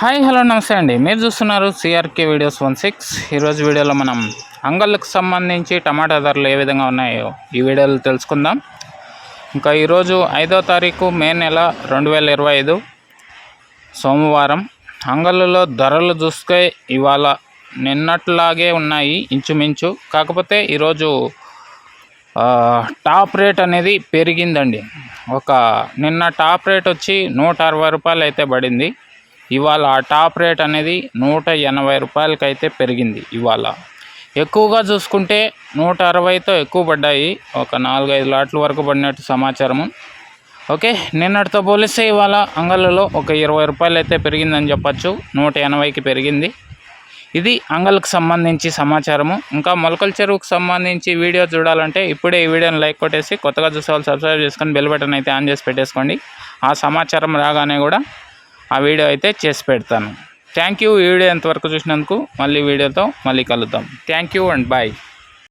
Hi hello నమస్తే అండి. మీరు చూస్తున్నారు సిఆర్కే వీడియోస్ వన్ సిక్స్ ఈరోజు వీడియోలో మనం అంగళ్ళకు సంబంధించి టమాటా ధరలు ఏ విధంగా ఉన్నాయో ఈ వీడియోలో తెలుసుకుందాం. ఇంకా ఈరోజు ఐదో తారీఖు మే నెల రెండు వేల ఇరవై ఐదు సోమవారం. అంగళ్ళలో ధరలు చూస్తే ఇవాళ నిన్నట్లాగే ఉన్నాయి ఇంచుమించు. కాకపోతే ఈరోజు టాప్ రేట్ అనేది పెరిగిందండి. ఒక నిన్న టాప్ రేట్ వచ్చి నూట అరవై రూపాయలు అయితే పడింది. ఇవాళ ఆ టాప్ రేట్ అనేది నూట ఎనభై రూపాయలకి అయితే పెరిగింది ఇవాళ. ఎక్కువగా చూసుకుంటే నూట అరవైతో ఎక్కువ పడ్డాయి. ఒక నాలుగైదు లాట్ల వరకు పడినట్టు సమాచారము. ఓకే నిన్నటితో పోలిస్తే ఇవాళ అంగళ్ళలో ఒక ఇరవై రూపాయలు అయితే పెరిగిందని చెప్పచ్చు. నూట ఎనభైకి పెరిగింది. ఇది అంగల్కి సంబంధించి సమాచారము. ఇంకా మొలకల చెరువుకు సంబంధించి వీడియో చూడాలంటే ఇప్పుడే ఈ వీడియోని లైక్ కొట్టేసి కొత్తగా చూసే వాళ్ళు సబ్స్క్రైబ్ చేసుకొని బెల్ బటన్ అయితే ఆన్ చేసి పెట్టేసుకోండి. ఆ సమాచారం రాగానే కూడా ఆ వీడియో అయితే చేసి పెడతాను. థ్యాంక్ యూ ఈ వీడియో ఎంతవరకు చూసినందుకు మళ్ళీ వీడియోతో మళ్ళీ కలుద్దాం. Thank you and bye